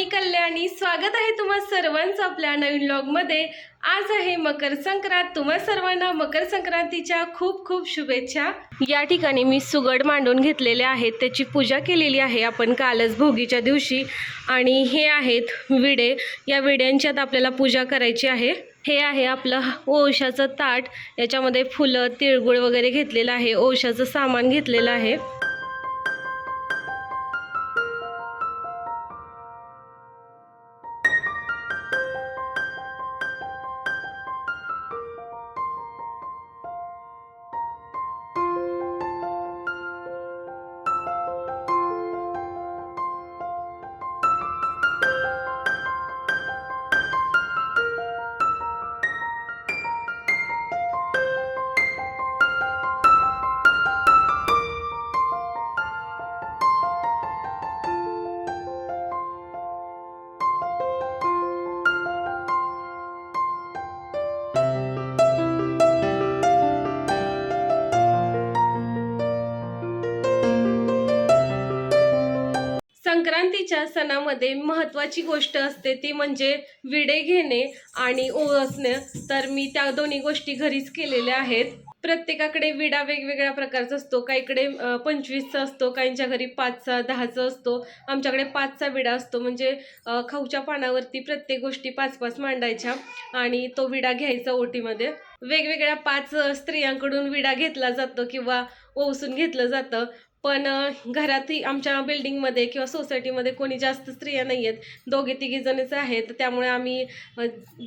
मी कल्याणी. स्वागत आहे तुम्हा सर्वांचं आपल्या नवीन ब्लॉगमध्ये आज आहे मकर संक्रांत. तुम्हा सर्वांना मकर संक्रांतीच्या खूप खूप शुभेच्छा. या ठिकाणी मी सुगड मांडून घेतलेले आहेत. त्याची पूजा केलेली आहे आपण कालच भोगीच्या दिवशी. आणि हे आहेत विडे. या विड्यांच्यात आपल्याला पूजा करायची आहे. हे आहे आपलं ओशाचं ताट. याच्यामध्ये फुलं तिळगुळ वगैरे घेतलेलं आहे. ओशाचं सामान घेतलेलं आहे. दिवाळीच्या सणामध्ये महत्त्वाची गोष्ट असते ती म्हणजे विडे घेणे आणि ओळसणे तर मी त्या दोन्ही गोष्टी घरीच केलेल्या आहेत. प्रत्येकाकडे विडा वेगवेगळ्या प्रकारचा असतो. काहीकडे पंचवीसचा असतो काहींच्या घरी पाचचा दहाचा असतो. आमच्याकडे पाचचा विडा असतो. म्हणजे खाऊच्या पानावरती प्रत्येक गोष्टी पाच पाच मांडायच्या आणि तो विडा घ्यायचा ओटीमध्ये. वेगवेगळ्या पाच स्त्रियांकडून विडा घेतला जातो किंवा ओसून घेतलं जातं. पण घरातही आमच्या बिल्डिंगमध्ये किंवा सोसायटीमध्ये कोणी जास्त स्त्रिया नाही आहेत दोघे तिघीजणच आहेत. त्यामुळे आम्ही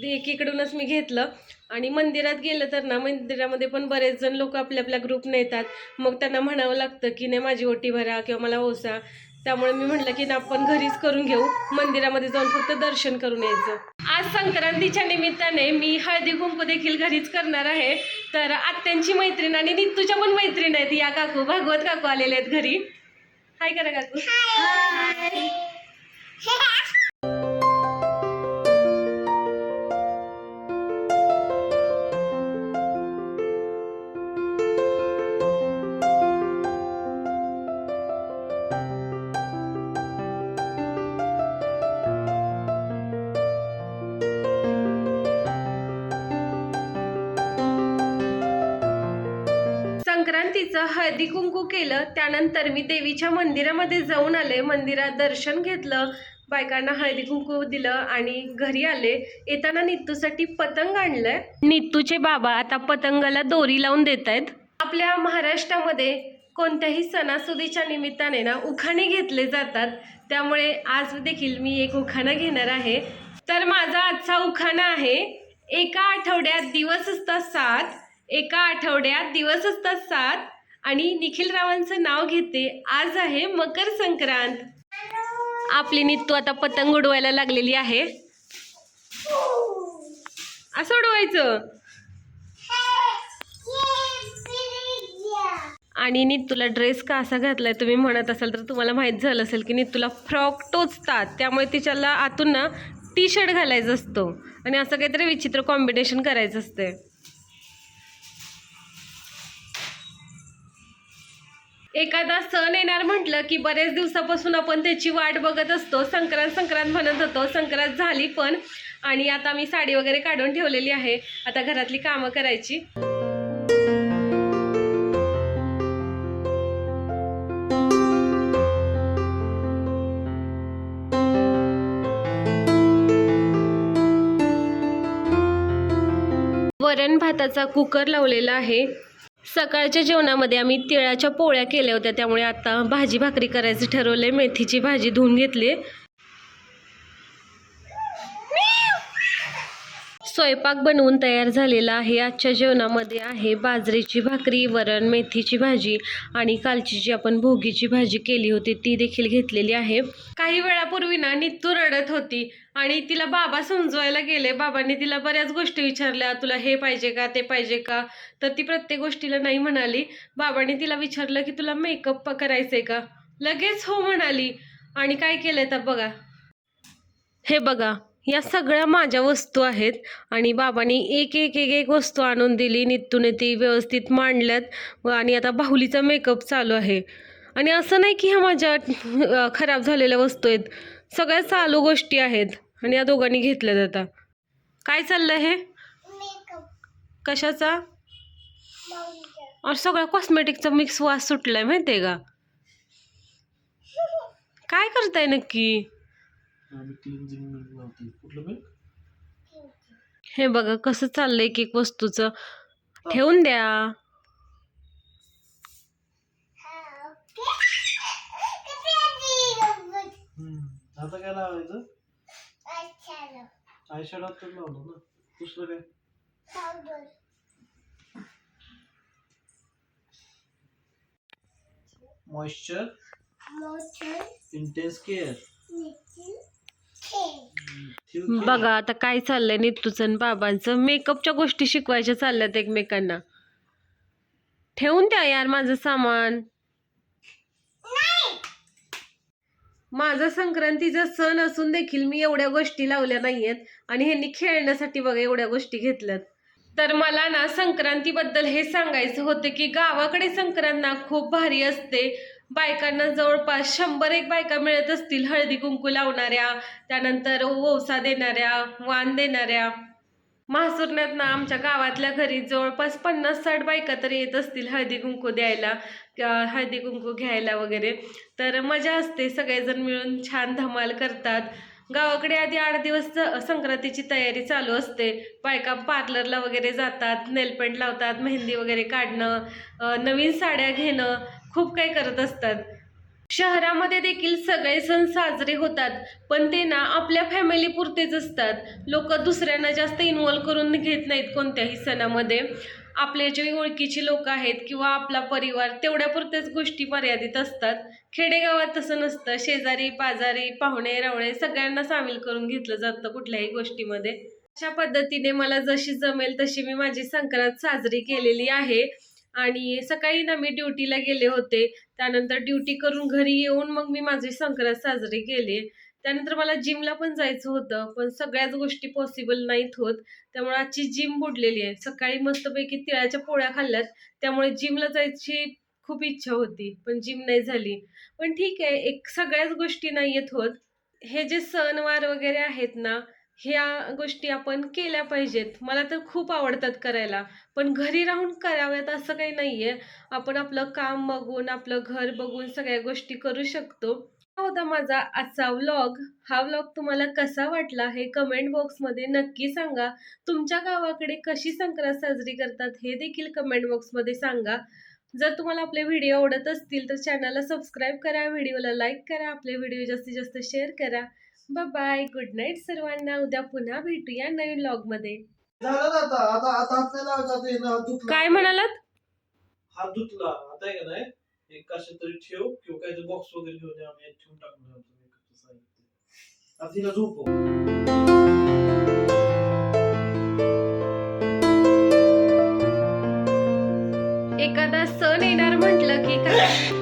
एकीकडूनच मी घेतलं. आणि मंदिरात गेलं तर ना मंदिरामध्ये पण बरेच जण लोक आपल्या आपल्या ग्रुप नेतात मग त्यांना म्हणावं लागतं की नाही माझी ओटी भरा किंवा मला ओसा. त्यामुळे मी म्हटलं की ना आपण घरीच करून घेऊ. मंदिरामध्ये जाऊन फक्त दर्शन करून यायचं. आज संक्रांतीच्या निमित्ताने मी हळदी कुंकू देखील घरीच करणार आहे. तर आत्यांची मैत्रीण आणि नित्तूच्या पण मैत्रीण आहेत. या काकू भागवत काकू आलेले आहेत घरी. हाय करा काकू. तिचं हळदी कुंकू केलं त्यानंतर मी देवीच्या मंदिरामध्ये जाऊन आले मंदिरात दर्शन घेतलं बायकांना हळदी कुंकू दिलं आणि घरी आले. येताना नित्तूसाठी पतंग आणलंय. नित्तूचे बाबा आता पतंगाला दोरी लावून देत आहेत आपल्या महाराष्ट्रामध्ये कोणत्याही सणासुदीच्या निमित्ताने ना उखाणे घेतले जातात. त्यामुळे आज देखील मी एक उखाणा घेणार आहे. तर माझा आजचा उखाणा आहे एका आठवड्यात दिवस असता सात. एका आठवड्यात दिवस असतात सात. आणि निखिल रावांचं नाव घेते आज आहे मकर संक्रांत. आपली नित्तू आता पतंग उडवायला लागलेली आहे. असं उडवायचं. आणि नित्तूला ड्रेस का असा घातलाय तुम्ही म्हणत असाल तर तुम्हाला माहीत झालं असेल की नित्तूला फ्रॉक टोचतात त्यामुळे तिच्याला आतून ना टी शर्ट घालायचा असतो. आणि असं काहीतरी विचित्र कॉम्बिनेशन करायचं असते एखादा सण येणार म्हटलं की बरेच दिवसापासून आपण त्याची वाट बघत असतो. संक्रांत संक्रांत म्हणत होतो. संक्रांत झाली पण आणि आता मी साडी वगैरे काढून ठेवलेली आहे. आता घरातली कामं करायची. वरण भाताचा कुकर लावलेला आहे. सकाळच्या जेवणामध्ये आम्ही तिळाच्या पोळ्या केल्या होत्या त्यामुळे आता भाजी भाकरी करायचं ठरवलंय. मेथीची भाजी धुवून घेतली. स्वयंपाक बनवून तयार झालेला आहे. आजच्या जेवणामध्ये आहे बाजरीची भाकरी वरण मेथीची भाजी आणि कालची जी आपण भोगीची भाजी केली होती ती देखील घेतलेली आहे. काही वेळापूर्वी ना नित्तू रडत होती. आणि तिला बाबा समजवायला गेले. बाबांनी तिला बऱ्याच गोष्टी विचारल्या. तुला हे पाहिजे का ते पाहिजे का? तर ती प्रत्येक गोष्टीला नाही म्हणाली. बाबांनी तिला विचारलं की तुला मेकअप करायचंय का? लगेच हो म्हणाली. आणि काय केलंय तर बघा. हे बघा या सगळ्या माझ्या वस्तू आहेत आणि बाबांनी एक एक एक एक वस्तू आणून दिली. नित्तूने ती व्यवस्थित मांडल्यात व आणि आता बाहुलीचा मेकअप चालू आहे. आणि असं नाही की ह्या माझ्या खराब झालेल्या वस्तू आहेत. सगळ्या चालू गोष्टी आहेत. आणि या दोघांनी घेतल्यात आता. काय चाललंय हे? कशाचा? और सगळ्या कॉस्मेटिकचा मिक्स वास सुटलाय माहितीये का? काय करताय नक्की? हे बघा कसं चाललंय एक एक वस्तूचं. ठेवून द्या. आता काय लावायचं? आय शॅडो तर लावलं ना दुसरं काय मॉइश्चर इंटेन्स केअर बघा आता काय चाललंय नितूचं आणि बाबांचं. मेकअपच्या गोष्टी शिकवायच्या चालल्यात एकमेकांना. ठेवून द्या यार माझं सामान. माझा संक्रांतीचा सण असून देखील मी एवढ्या गोष्टी लावल्या नाहीयेत आणि ह्यांनी खेळण्यासाठी बघा एवढ्या गोष्टी घेतल्यात. तर मला ना संक्रांतीबद्दल हे सांगायचं होतं की गावाकडे संक्रांत ना खूप भारी असते. बायकांना जवळपास शंभर एक बायका मिळत असतील हळदी कुंकू लावणाऱ्या त्यानंतर ओवसा देणाऱ्या वाण देणाऱ्या. महासुरण्यात ना आमच्या गावातल्या घरी जवळपास पन्नास साठ बायका तरी येत असतील हळदी कुंकू द्यायला हळदी कुंकू घ्यायला वगैरे. तर मजा असते सगळेजण मिळून छान धमाल करतात. गावाकडे आधी आठ दिवस संक्रांतीची तयारी चालू असते. बायका पार्लरला वगैरे जातात नेलपेंट लावतात मेहंदी वगैरे काढणं नवीन साड्या घेणं खूप काही करत असतात. शहरामध्ये देखील सगळे सण साजरे होतात पण ते ना आपल्या फॅमिली पुरतेच असतात. लोक दुसऱ्यांना जास्त इन्व्हॉल्व करून घेत नाहीत कोणत्याही सणामध्ये. आपले जे ओळखीची लोक आहेत किंवा आपला परिवार तेवढ्यापुरतेच गोष्टी मर्यादित असतात. खेडेगावात तसं नसतं. शेजारी पाजारी पाहुणे रावळे सगळ्यांना सामील करून घेतलं जातं कुठल्याही गोष्टीमध्ये. अशा पद्धतीने मला जशी जमेल तशी मी माझी संक्रांत साजरी केलेली आहे. आणि सकाळी ना मी ड्युटीला गेले होते. त्यानंतर ड्युटी करून घरी येऊन मग मी माझे संक्रांत साजरे केले. त्यानंतर मला जिमला पण जायचं होतं पण सगळ्याच गोष्टी पॉसिबल नाहीत होत. त्यामुळे आजची जिम बुडलेली आहे. सकाळी मस्तपैकी तिळाच्या पोळ्या खाल्ल्यात. त्यामुळे जिमला जायची खूप इच्छा होती पण जिम नाही झाली. पण ठीक आहे एक सगळ्याच गोष्टी नाही येत होत. हे जे सणवार वगैरे आहेत ना ह्या गोष्टी आपण केल्या पाहिजेत. मला तर खूप आवडतात करायला. पण घरी राहून कराव्यात असं काही नाही आहे आपण आपलं काम बघून आपलं घर बघून सगळ्या गोष्टी करू शकतो. हा होता माझा आजचा व्लॉग हा व्लॉग तुम्हाला कसा वाटला हे कमेंट बॉक्समध्ये नक्की सांगा. तुमच्या गावाकडे कशी संक्रांत साजरी करतात हे देखील कमेंट बॉक्समध्ये सांगा. जर तुम्हाला आपले व्हिडिओ आवडत असतील तर चॅनलला सबस्क्राईब करा व्हिडिओला लाईक करा आपले व्हिडिओ जास्तीत जास्त शेअर करा. बाय गुड नाईट सर्वांना. उद्या पुन्हा भेटूया नवीन व्लॉगमध्ये झालं ना आता? आता आता हात नाही लावायचा आता हे ना हात धुतला काय म्हणालात? हात धुतला आता आहे का नाही? एक कशा तरी ठेव किंवा काहीतरी बॉक्स वगैरे घेऊन ये, आम्ही ठेवून टाकणार आमचं मेकअपचं साहित्य आता तिला झोपव. एखादा सण येणार म्हटलं की काय?